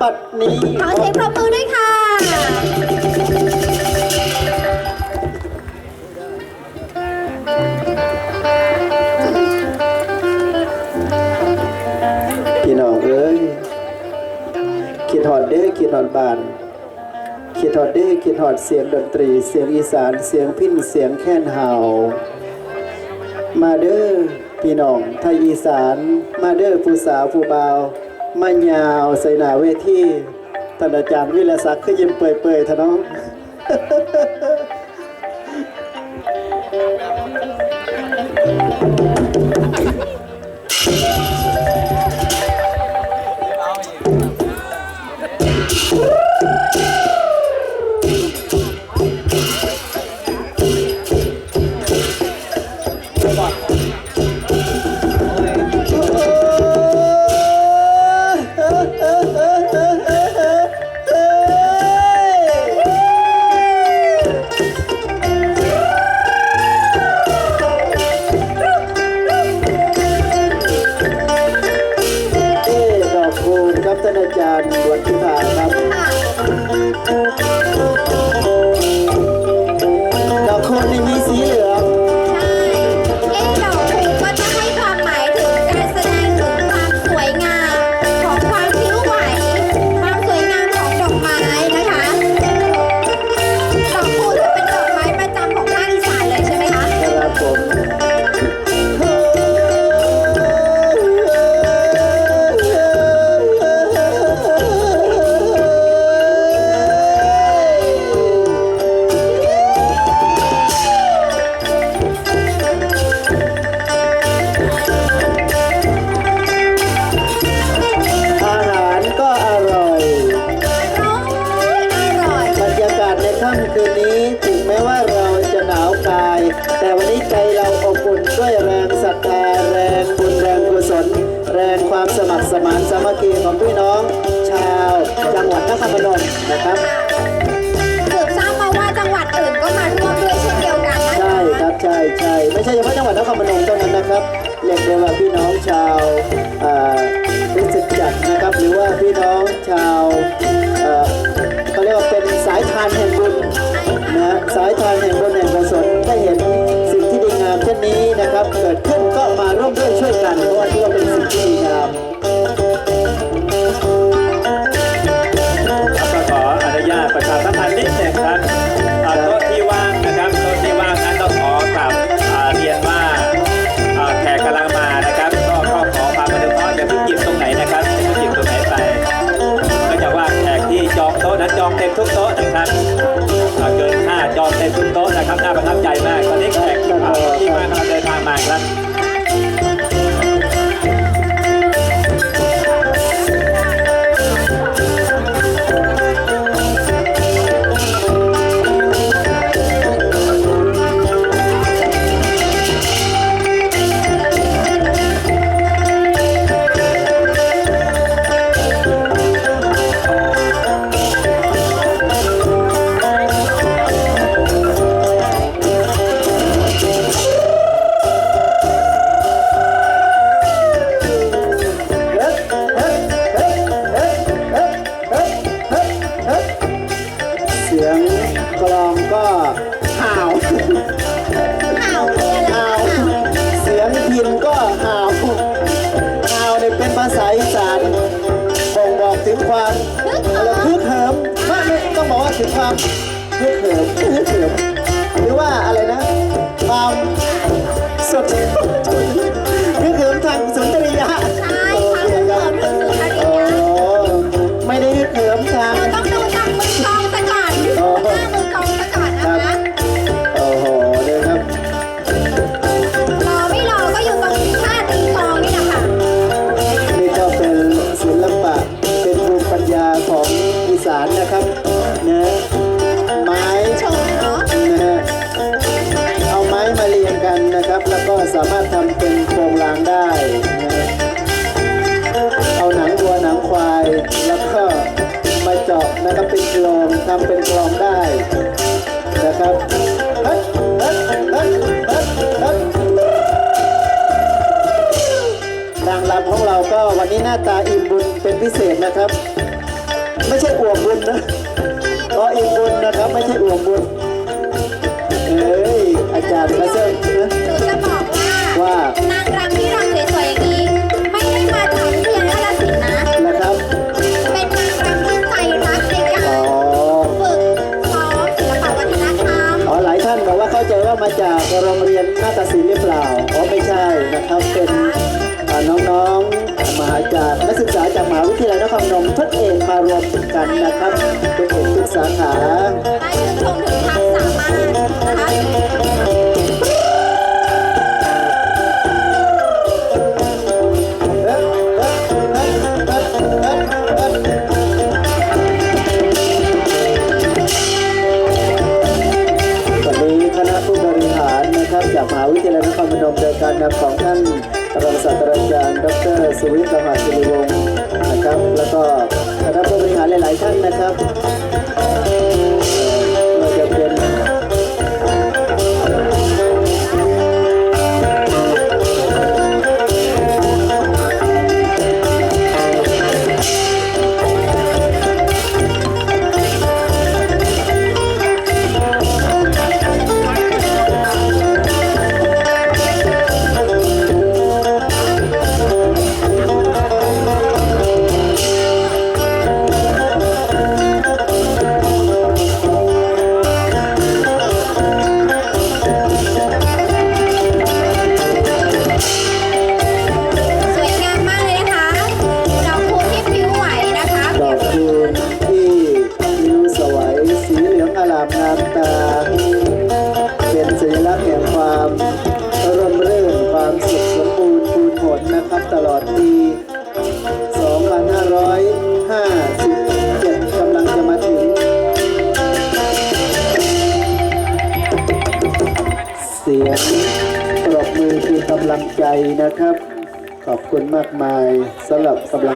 บัดนี้ขอเสียงปรบมือด้วยค่ะ พี่น้องเอ้ยคิดหอดเด้คิดหอดบาน คิดหอดเด้คิดหอดเสียงดนตรี เสียงอีสาน เสียงพิ้นเสียงแค้นเห่า มาเด้อพี่น้องไทยอีสาน มาเด้อผู้สาวผู้บ่าว มายาวใส่หนาเวทีท่านอาจารย์วิรศักดิ์คือยิ้มเปื่อยๆท่านน้อง ท่ จังหวัดนครพนมนะครับ สืบทราบมาว่าจังหวัดอื่นก็มาร่วมด้วยเช่นเดียวกันนะใช่คะครับใช่ใช่ไม่ใช่เฉพาะจังหวัดนครพนมเท่านั้นนะครับเรียกได้ว่าพี่น้องชาวเอ่อ ฮึกเหิมฮึกเหิมหรือว่าอะไรนะความสดฮึกเหิมทางสุนทรียะใช่ความสุขเสริมถึงสุนทรีโอ้ยะไม่ได้ฮึกเหิมทางเราต้องดูจากมือกองซะก่อนหน้ามือกองซะก่อนะคะโอ้โหเนี่ยครับรอไม่รอก็อยู่ตรงท่าตีกองนี่แหละค่ะนี่ก็เป็นศิลปะเป็นภูมิปัญญาของอีสานนะครับนะามารถทำเป็นโครงรางได้นะฮะเอาหนังวัวหนังควาย แล้วก็มาเจาะนะครับเป็นกลองทำเป็นกลองได้นะครับฮ้ยเฮ้ยเฮ้ยเฮ้ยเฮ้ยนางรำของเราก็วันนี้หน้าตาอิ่มบุญเป็นพิเศษนะครับ ไม่ใช่อวมบุญนะอ๋ออีกบุญนะครับ ไม่ใช่อวมบุญเอ้ยอาจารย์มาเซอร์นะนะ ว่าว่านางรำที่รำสวยๆอย่างนี้ ไม่ได้มาจากเพียงกาฬสินธุ์นะ นะครับ เป็นนางรำที่ใจรักในการอ๋อ ฝึกซ้อมศิลปวัฒนธรรม อ๋อหลายท่านบอกว่าเข้าใจว่ามาจากโรงเรียนนาฏศิลป์หรือเปล่า อ๋อไม่ใช่นะครับ เป็นอ่าน้องๆมาจากนักศึกษาจากมหาวิทยาลัยนครพนมทุกเอกมารวมกันนะครับเป็นเอกทุกสาขา ได้ชื่นชมถึงความ หาวิทยาลัยนครพนมโดยการนำของท่านรองศาสตราจารย์ ดรสุวิทย์ประหัสศิริวงศ์นะครับ แล้วก็คณะผู้บริหารหลาย ๆ ท่านนะครับ เสียงปรบมือคือกำลังใจนะครับ ขอบคุณมากมายสำหรับกำลัง